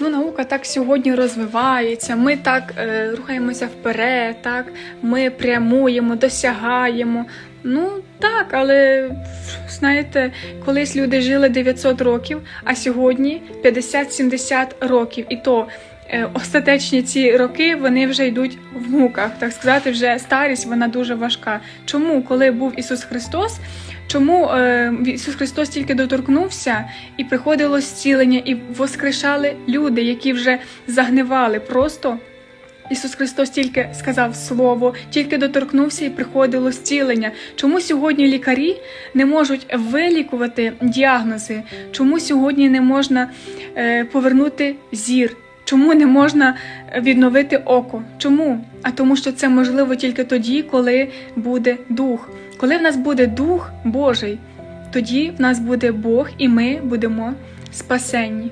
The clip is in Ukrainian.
Ну, наука так сьогодні розвивається. Ми так е, рухаємося вперед, так ми прямуємо, досягаємо. Ну так, але знаєте, колись люди жили 900 років, а сьогодні 50-70 років. І то е, остатечні ці роки вони вже йдуть в муках. Так сказати, вже старість вона дуже важка. Чому, коли був Ісус Христос? Чому е, Ісус Христос тільки доторкнувся і приходило зцілення, і воскрешали люди, які вже загнивали просто. Ісус Христос тільки сказав слово, тільки доторкнувся і приходило зцілення. Чому сьогодні лікарі не можуть вилікувати діагнози? Чому сьогодні не можна е, повернути зір? Чому не можна відновити око? Чому? А тому, що це можливо тільки тоді, коли буде дух. Коли в нас буде дух Божий, тоді в нас буде Бог, і ми будемо спасенні.